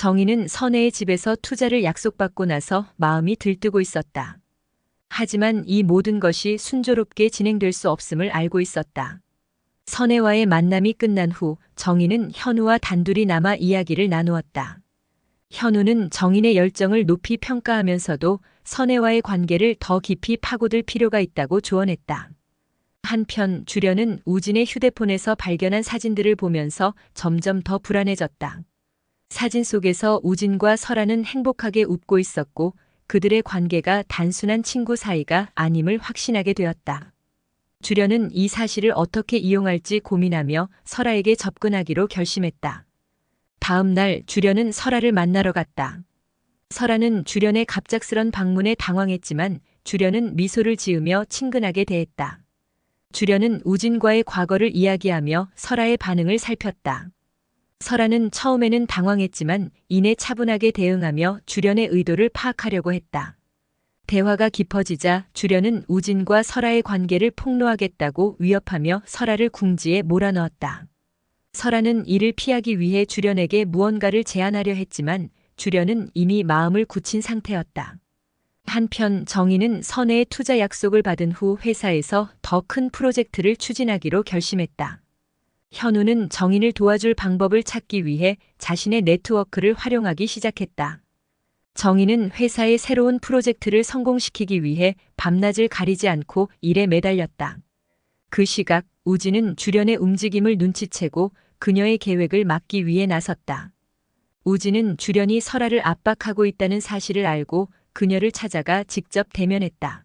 정희는 선혜의 집에서 투자를 약속받고 나서 마음이 들뜨고 있었다. 하지만 이 모든 것이 순조롭게 진행될 수 없음을 알고 있었다. 선혜와의 만남이 끝난 후 정희는 현우와 단둘이 남아 이야기를 나누었다. 현우는 정인의 열정을 높이 평가하면서도 선혜와의 관계를 더 깊이 파고들 필요가 있다고 조언했다. 한편 주련은 우진의 휴대폰에서 발견한 사진들을 보면서 점점 더 불안해졌다. 사진 속에서 우진과 설아는 행복하게 웃고 있었고 그들의 관계가 단순한 친구 사이가 아님을 확신하게 되었다. 주련은 이 사실을 어떻게 이용할지 고민하며 설아에게 접근하기로 결심했다. 다음 날 주련은 설아를 만나러 갔다. 설아는 주련의 갑작스런 방문에 당황했지만 주련은 미소를 지으며 친근하게 대했다. 주련은 우진과의 과거를 이야기하며 설아의 반응을 살폈다. 설아는 처음에는 당황했지만 이내 차분하게 대응하며 주련의 의도를 파악하려고 했다. 대화가 깊어지자 주련은 우진과 설아의 관계를 폭로하겠다고 위협하며 설아를 궁지에 몰아넣었다. 설아는 이를 피하기 위해 주련에게 무언가를 제안하려 했지만 주련은 이미 마음을 굳힌 상태였다. 한편 정희는 선혜의 투자 약속을 받은 후 회사에서 더 큰 프로젝트를 추진하기로 결심했다. 현우는 정인을 도와줄 방법을 찾기 위해 자신의 네트워크를 활용하기 시작했다. 정인은 회사의 새로운 프로젝트를 성공시키기 위해 밤낮을 가리지 않고 일에 매달렸다. 그 시각 우진은 주련의 움직임을 눈치채고 그녀의 계획을 막기 위해 나섰다. 우진은 주련이 설아를 압박하고 있다는 사실을 알고 그녀를 찾아가 직접 대면했다.